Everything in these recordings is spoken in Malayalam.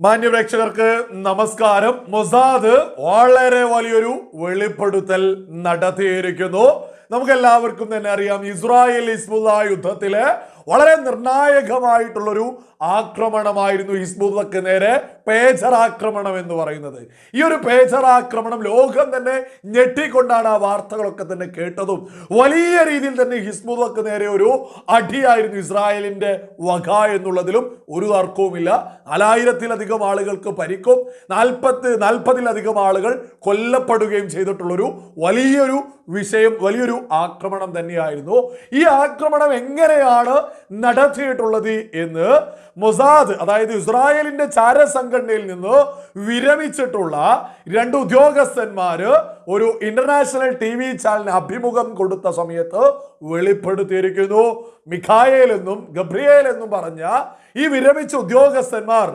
മാന്യപ്രേക്ഷകർക്ക് നമസ്കാരം. മൊസാദ് വളരെ വലിയൊരു വെളിപ്പെടുത്തൽ നടത്തിയിരിക്കുന്നു. നമുക്കെല്ലാവർക്കും തന്നെ അറിയാം ഇസ്രായേൽ ഹിസ്ബുള്ള യുദ്ധത്തിൽ വളരെ നിർണായകമായിട്ടുള്ളൊരു ആക്രമണമായിരുന്നു ഹിസ്ബുള്ളക്ക് നേരെ പേജർ ആക്രമണം എന്ന് പറയുന്നത്. ഈ ഒരു പേജർ ആക്രമണം ലോകം തന്നെ ഞെട്ടിക്കൊണ്ടാണ് ആ വാർത്തകളൊക്കെ തന്നെ കേട്ടതും. വലിയ രീതിയിൽ തന്നെ ഹിസ്മുദക്ക് നേരെ ഒരു അടിയായിരുന്നു ഇസ്രായേലിന്റെ വക എന്നുള്ളതിലും ഒരു തർക്കവുമില്ല. നാലായിരത്തിലധികം ആളുകൾക്ക് പരിക്കും നാൽപ്പത്ത് നാൽപ്പതിലധികം ആളുകൾ കൊല്ലപ്പെടുകയും ചെയ്തിട്ടുള്ളൊരു വലിയൊരു വിഷയം വലിയൊരു ആക്രമണം തന്നെയായിരുന്നു. ഈ ആക്രമണം എങ്ങനെയാണ് നടത്തിയിട്ടുള്ളത് എന്ന് മൊസാദ് അതായത് ഇസ്രായേലിന്റെ ചാരസംഘടനയിൽ നിന്ന് വിരമിച്ചിട്ടുള്ള രണ്ട് ഉദ്യോഗസ്ഥന്മാർ ഒരു ഇന്റർനാഷണൽ ടി വി ചാനലിന് അഭിമുഖം കൊടുത്ത സമയത്ത് വെളിപ്പെടുത്തിയിരിക്കുന്നു. മിഖായേൽ എന്നും ഗബ്രിയേൽ എന്നും പറഞ്ഞ ഈ വിരമിച്ച ഉദ്യോഗസ്ഥന്മാർ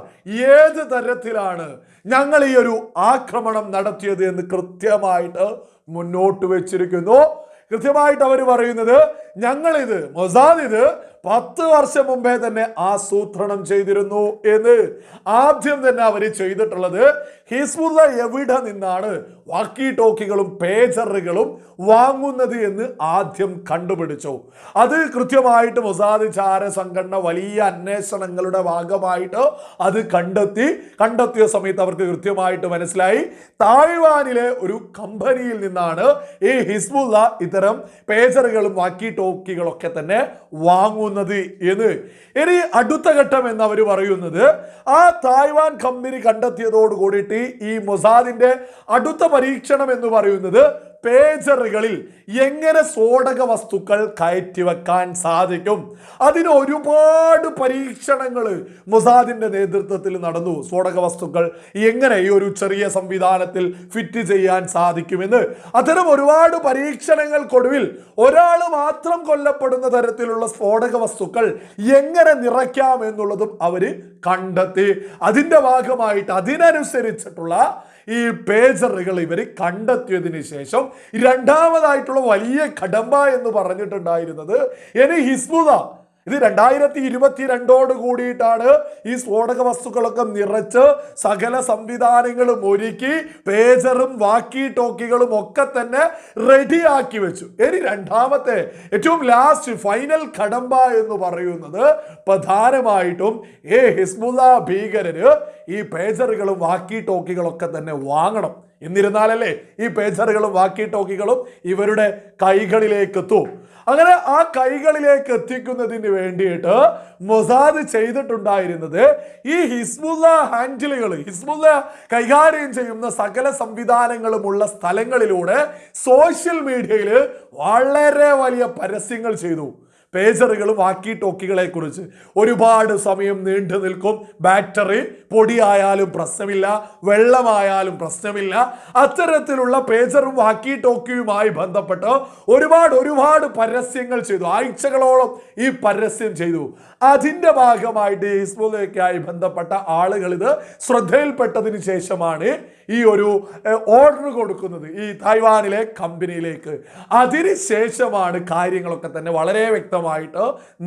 ഏത് തരത്തിലാണ് ഞങ്ങൾ ഈ ഒരു ആക്രമണം നടത്തിയത് എന്ന് കൃത്യമായിട്ട് മുന്നോട്ട് വെച്ചിരിക്കുന്നു. കൃത്യമായിട്ട് അവർ പറയുന്നത് ഞങ്ങളിത് മൊസാദ് ഇത് പത്ത് വർഷം മുമ്പേ തന്നെ ആസൂത്രണം ചെയ്തിരുന്നു എന്ന് ആദ്യം തന്നെ അവർ ചെയ്തിട്ടുള്ളത് ഹിസ്ബുല്ല എവിടെ നിന്നാണ് വാക്കി ടോക്കികളും പേജറുകളും വാങ്ങുന്നത് എന്ന് ആദ്യം കണ്ടുപിടിച്ചു. അത് കൃത്യമായിട്ട് മൊസാദ് ചാര സംഘടന വലിയ അന്വേഷണങ്ങളുടെ ഭാഗമായിട്ട് അത് കണ്ടെത്തി കണ്ടെത്തിയ സമയത്ത് അവർക്ക് കൃത്യമായിട്ട് മനസ്സിലായി. തായ്വാനിലെ ഒരു കമ്പനിയിൽ നിന്നാണ് ഈ ഹിസ്ബുല്ല ഇത്തരം പേജറുകളും വാക്കി ടോക്കികളൊക്കെ തന്നെ വാങ്ങുന്നത്. എന്ന്. ഇനി അടുത്ത ഘട്ടം എന്ന് അവർ പറയുന്നത് ആ തായ്വാൻ കമ്പനി കണ്ടെത്തിയതോട് കൂടിയിട്ട് ഈ മൊസാദിന്റെ അടുത്ത പരീക്ഷണം എന്ന് പറയുന്നത് പേജറുകളിൽ എങ്ങനെ സ്ഫോടക വസ്തുക്കൾ കയറ്റി വെക്കാൻ സാധിക്കും? അതിന് ഒരുപാട് പരീക്ഷണങ്ങൾ മുസാദിന്റെ നേതൃത്വത്തിൽ നടന്നു. സ്ഫോടക വസ്തുക്കൾ എങ്ങനെ ഈ ഒരു ചെറിയ സംവിധാനത്തിൽ ഫിറ്റ് ചെയ്യാൻ സാധിക്കുമെന്ന്. അത്തരം ഒരുപാട് പരീക്ഷണങ്ങൾക്കൊടുവിൽ ഒരാൾ മാത്രം കൊല്ലപ്പെടുന്ന തരത്തിലുള്ള സ്ഫോടക വസ്തുക്കൾ എങ്ങനെ നിറയ്ക്കാം എന്നുള്ളതും അവർ കണ്ടെത്തി. അതിന്റെ ഭാഗമായിട്ട് അതിനനുസരിച്ചിട്ടുള്ള ഈ പേജറുകൾ ഇവർ കണ്ടെത്തിയതിന് ശേഷം രണ്ടാമതായിട്ടുള്ള വലിയ കടമ്പ എന്ന് പറഞ്ഞിട്ടുണ്ടായിരുന്നത് ഇനി ഹിസ്ബുദ. ഇത് രണ്ടായിരത്തി ഇരുപത്തിരണ്ടോട് കൂടിയിട്ടാണ് ഈ സ്ഫോടക വസ്തുക്കളൊക്കെ നിറച്ച് സകല സംവിധാനങ്ങളും ഒരുക്കി പേജറും വാക്കി ടോക്കികളും ഒക്കെ തന്നെ റെഡിയാക്കി വെച്ചു. ഇനി രണ്ടാമത്തെ ഏറ്റവും ലാസ്റ്റ് ഫൈനൽ കടമ്പ എന്ന് പറയുന്നത് പ്രധാനമായിട്ടും ഏ ഹിസ്ബുല്ല ഭീകരര് ഈ പേജറുകളും വാക്കി ടോക്കികളൊക്കെ തന്നെ വാങ്ങണം. എന്നിരുന്നാലല്ലേ ഈ പേജറുകളും വാക്കി ടോക്കികളും ഇവരുടെ കൈകളിലേക്ക് എത്തും അങ്ങനെ ആ കൈകളിലേക്ക് എത്തിക്കുന്നതിന് വേണ്ടിയിട്ട് മൊസാദ് ചെയ്തിട്ടുണ്ടായിരുന്നത് ഈ ഹിസ്ബുല്ല ഹാൻഡിലുകൾ ഹിസ്ബുല്ല കൈകാര്യം ചെയ്യുന്ന സകല സംവിധാനങ്ങളുമുള്ള സ്ഥലങ്ങളിലൂടെ സോഷ്യൽ മീഡിയയിൽ വളരെ വലിയ പരസ്യങ്ങൾ ചെയ്തു. പേജറുകളും വാക്കി ടോക്കികളെ കുറിച്ച് ഒരുപാട് സമയം നീണ്ടു നിൽക്കും. ബാറ്ററി പൊടിയായാലും പ്രശ്നമില്ല വെള്ളമായാലും പ്രശ്നമില്ല. അത്തരത്തിലുള്ള പേജറും വാക്കി ടോക്കിയുമായി ബന്ധപ്പെട്ട് ഒരുപാട് ഒരുപാട് പരസ്യങ്ങൾ ചെയ്തു. ആഴ്ചകളോളം ഈ പരസ്യം ചെയ്തു. അതിന്റെ ഭാഗമായിട്ട് ഹിസ്ബുലയ്ക്കായി ബന്ധപ്പെട്ട ആളുകൾ ഇത് ശ്രദ്ധയിൽപ്പെട്ടതിന് ശേഷമാണ് ഈ ഒരു ഓർഡർ കൊടുക്കുന്നത് ഈ തായ്വാനിലെ കമ്പനിയിലേക്ക്. അതിന് ശേഷമാണ് കാര്യങ്ങളൊക്കെ തന്നെ വളരെ വ്യക്തമായിട്ട്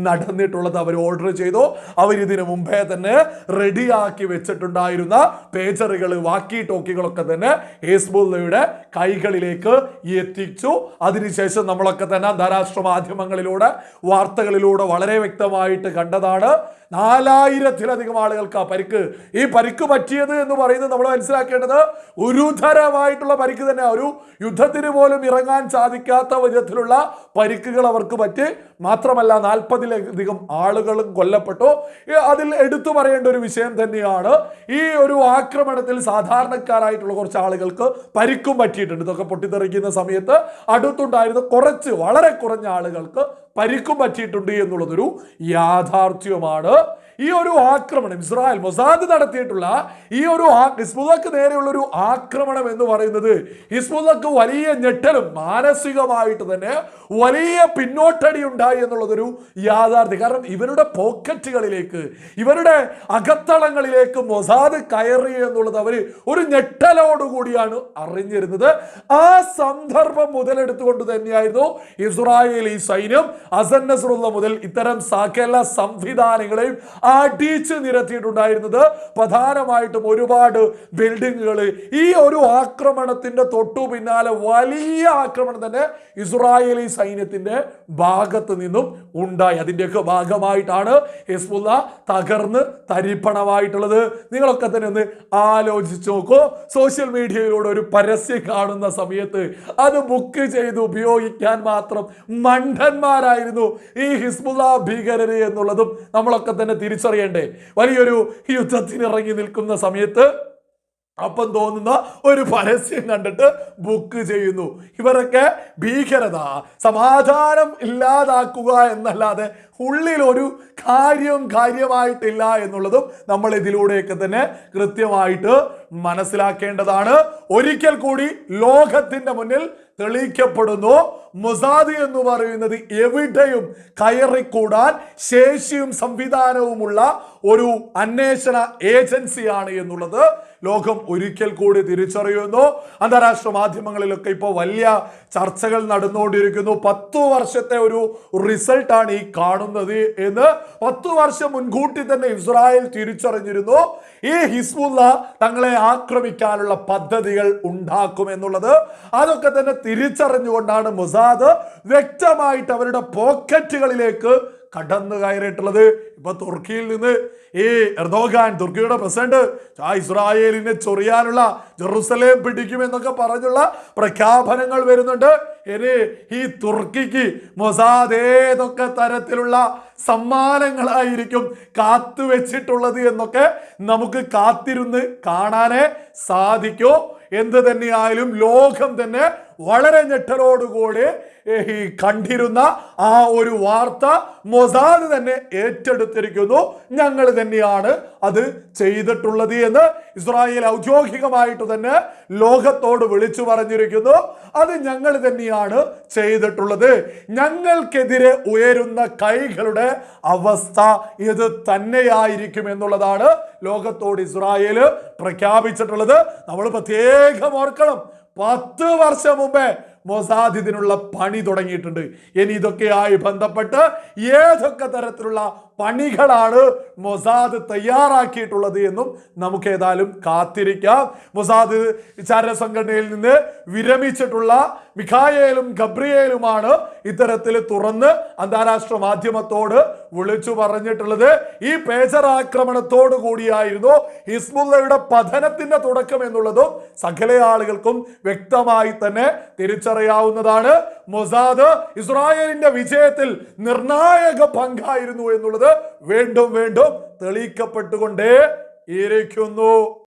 നടന്നിട്ടുള്ളത് അവർ ഓർഡർ ചെയ്തു. അവരിതിനു മുമ്പേ തന്നെ റെഡിയാക്കി വെച്ചിട്ടുണ്ടായിരുന്ന പേജറുകൾ വാക്കി ടോക്കികളൊക്കെ തന്നെ ഹേസ്ബുള്ളയുടെ കൈകളിലേക്ക് എത്തിച്ചു. അതിനുശേഷം നമ്മളൊക്കെ തന്നെ അന്താരാഷ്ട്ര മാധ്യമങ്ങളിലൂടെ വാർത്തകളിലൂടെ വളരെ വ്യക്തമായിട്ട് കണ്ടതാണ്. നാലായിരത്തിലധികം ആളുകൾക്ക് ആ പരിക്ക്. ഈ പരിക്ക് പറ്റിയത് എന്ന് പറയുന്നത് നമ്മൾ മനസ്സിലാക്കേണ്ടത് ഗുരുതരമായിട്ടുള്ള പരിക്ക് തന്നെ. ഒരു യുദ്ധത്തിന് പോലും ഇറങ്ങാൻ സാധിക്കാത്ത വിധത്തിലുള്ള പരിക്കുകൾ അവർക്ക് പറ്റി മാത്രമല്ല നാൽപ്പതിലധികം ആളുകളും കൊല്ലപ്പെട്ടു. അതിൽ എടുത്തു പറയേണ്ട ഒരു വിഷയം തന്നെയാണ് ഈ ഒരു ആക്രമണത്തിൽ സാധാരണക്കാരായിട്ടുള്ള കുറച്ച് ആളുകൾക്ക് പരിക്കും പറ്റിയിട്ടുണ്ട്. ഇതൊക്കെ പൊട്ടിത്തെറിക്കുന്ന സമയത്ത് അടുത്തുണ്ടായിരുന്ന കുറച്ച് വളരെ കുറഞ്ഞ ആളുകൾക്ക് പരിക്കും പറ്റിയിട്ടുണ്ട് എന്നുള്ളതൊരു യാഥാർത്ഥ്യമാണ്. ഈ ഒരു ആക്രമണം ഇസ്രായേൽ മൊസാദ് നടത്തിയിട്ടുള്ള ഈ ഒരു ഹിസ്ബുദക്ക് നേരെയുള്ള ഒരു ആക്രമണം എന്ന് പറയുന്നത് ഹിസ്ബുദക്ക് വലിയ ഞെട്ടലും മാനസികമായിട്ട് തന്നെ വലിയ പിന്നോട്ടടി ഉണ്ടായി എന്നുള്ളതൊരു യാഥാർത്ഥ്യം. കാരണം ഇവരുടെ പോക്കറ്റുകളിലേക്ക് ഇവരുടെ അകത്തളങ്ങളിലേക്ക് മൊസാദ് കയറി എന്നുള്ളത് അവർ ഒരു ഞെട്ടലോടുകൂടിയാണ് അറിഞ്ഞിരുന്നത്. ആ സന്ദർഭം മുതലെടുത്തുകൊണ്ട് തന്നെയായിരുന്നു ഇസ്രായേലി സൈന്യം അസന്നസുള്ള മുതൽ ഇത്തരം സകല സംവിധാനങ്ങളെയും അടിച്ചു നിരത്തിയിട്ടുണ്ടായിരുന്നത്. പ്രധാനമായിട്ടും ഒരുപാട് ബിൽഡിങ്ങുകൾ ഈ ഒരു ആക്രമണത്തിന്റെ തൊട്ടു പിന്നാലെ വലിയ ആക്രമണം തന്നെ ഇസ്രായേലി സൈന്യത്തിന്റെ ഭാഗത്ത് നിന്നും ഉണ്ടായി. അതിന്റെയൊക്കെ ഭാഗമായിട്ടാണ് ഹിസ്ബുല്ല തകർന്ന് തരിപ്പണമായിട്ടുള്ളത്. നിങ്ങളൊക്കെ തന്നെ ഒന്ന് ആലോചിച്ച് നോക്കൂ. സോഷ്യൽ മീഡിയയിലൂടെ ഒരു പരസ്യം കാണുന്ന സമയത്ത് അത് ബുക്ക് ചെയ്ത് ഉപയോഗിക്കാൻ മാത്രം മണ്ടന്മാരായിരുന്നു ഈ ഹിസ്ബുല്ല ഭീകരര് എന്നുള്ളതും നമ്മളൊക്കെ തന്നെ തിരിച്ചറിയണ്ടേ? വലിയൊരു യുദ്ധത്തിന് ഇറങ്ങി നിൽക്കുന്ന സമയത്ത് അപ്പം തോന്നുന്ന ഒരു പരസ്യം കണ്ടിട്ട് ബുക്ക് ചെയ്യുന്നു. ഇവരൊക്കെ ഭീകരത സമാധാനം ഇല്ലാതാക്കുക എന്നല്ലാതെ ഉള്ളിൽ ഒരു കാര്യം കാര്യമായിട്ടില്ല എന്നുള്ളതും നമ്മൾ ഇതിലൂടെയൊക്കെ തന്നെ കൃത്യമായിട്ട് മനസ്സിലാക്കേണ്ടതാണ്. ഒരിക്കൽ കൂടി ലോകത്തിന്റെ മുന്നിൽ തെളിയിക്കപ്പെടുന്നു മുസാദി എന്ന് പറയുന്നത് എവിടെയും കയറിക്കൂടാൻ ശേഷിയും സംവിധാനവുമുള്ള ഒരു അന്വേഷണ ഏജൻസിയാണ് എന്നുള്ളത് ലോകം ഒരിക്കൽ കൂടി തിരിച്ചറിയുന്നു. അന്താരാഷ്ട്ര മാധ്യമങ്ങളിലൊക്കെ ഇപ്പോൾ വലിയ ചർച്ചകൾ നടന്നുകൊണ്ടിരിക്കുന്നു. പത്തു വർഷത്തെ ഒരു റിസൾട്ടാണ് ഈ കാണുന്നത് എന്ന് പത്തു വർഷം മുൻകൂട്ടി തന്നെ ഇസ്രായേൽ തിരിച്ചറിഞ്ഞിരുന്നു. ഈ ഹിസ്ബുല്ല തങ്ങളെ ആക്രമിക്കാനുള്ള പദ്ധതികൾ ഉണ്ടാക്കും എന്നുള്ളത് അതൊക്കെ തന്നെ തിരിച്ചറിഞ്ഞുകൊണ്ടാണ് മൊസാദ് വ്യക്തമായിട്ട് അവരുടെ പോക്കറ്റുകളിലേക്ക് കടന്നു കയറിയിട്ടുള്ളത് ഇപ്പൊ തുർക്കിയിൽ നിന്ന്. ഈ എർദോഗാൻ തുർക്കിയുടെ പ്രസിഡന്റ് ആ ഇസ്രായേലിനെ ചൊറിയാനുള്ള ജെറുസലേം പിടിക്കുമെന്നൊക്കെ പറഞ്ഞുള്ള പ്രഖ്യാപനങ്ങൾ വരുന്നുണ്ട്. ഇനി ഈ തുർക്കിക്ക് മൊസാദ് ഏതൊക്കെ തരത്തിലുള്ള സമ്മാനങ്ങളായിരിക്കും കാത്തുവെച്ചിട്ടുള്ളത് എന്നൊക്കെ നമുക്ക് കാത്തിരുന്ന് കാണാനേ സാധിക്കൂ. എന്ത് തന്നെയായാലും ലോകം തന്നെ വളരെ ഞെട്ടലോടുകൂടി ഈ കണ്ടിരുന്ന ആ ഒരു വാർത്ത മൊസാദ് തന്നെ ഏറ്റെടുത്തിരിക്കുന്നു. ഞങ്ങൾ തന്നെയാണ് അത് ചെയ്തിട്ടുള്ളത് എന്ന് ഇസ്രായേൽ ഔദ്യോഗികമായിട്ട് തന്നെ ലോകത്തോട് വിളിച്ചു പറഞ്ഞിരിക്കുന്നു. അത് ഞങ്ങൾ തന്നെയാണ് ചെയ്തിട്ടുള്ളത്. ഞങ്ങൾക്കെതിരെ ഉയരുന്ന കൈകളുടെ അവസ്ഥ ഇത് തന്നെയായിരിക്കും എന്നുള്ളതാണ് ലോകത്തോട് ഇസ്രായേൽ പ്രഖ്യാപിച്ചിട്ടുള്ളത്. നമ്മൾ പ്രത്യേകം ഓർക്കണം പത്ത് വർഷം മുമ്പേ മൊസാദ് ഇതിനുള്ള പണി തുടങ്ങിയിട്ടുണ്ട്. ഇനി ഇതൊക്കെയായി ബന്ധപ്പെട്ട് ഏതൊക്കെ തരത്തിലുള്ള പണികളാണ് മൊസാദ് തയ്യാറാക്കിയിട്ടുള്ളത് എന്നും നമുക്ക് ഏതായാലും കാത്തിരിക്കാം. മൊസാദ് വിചാര സംഘടനയിൽ നിന്ന് വിരമിച്ചിട്ടുള്ള മിഖായേലും ഗബ്രിയേലുമാണ് ഇത്തരത്തിൽ തുറന്ന് അന്താരാഷ്ട്ര മാധ്യമത്തോട് വിളിച്ചു പറഞ്ഞിട്ടുള്ളത്. ഈ പേജർ ആക്രമണത്തോടു കൂടിയായിരുന്നു ഹിസ്ബുള്ളയുടെ പതനത്തിന്റെ തുടക്കം എന്നുള്ളതും സകല ആളുകൾക്കും വ്യക്തമായി തന്നെ തിരിച്ചറിയാവുന്നതാണ്. മൊസാദ് ഇസ്രായേലിന്റെ വിജയത്തിൽ നിർണായക പങ്കായിരുന്നു എന്നുള്ളത് വീണ്ടും വീണ്ടും തെളിയിക്കപ്പെട്ടുകൊണ്ടേ ഇരിക്കുന്നു.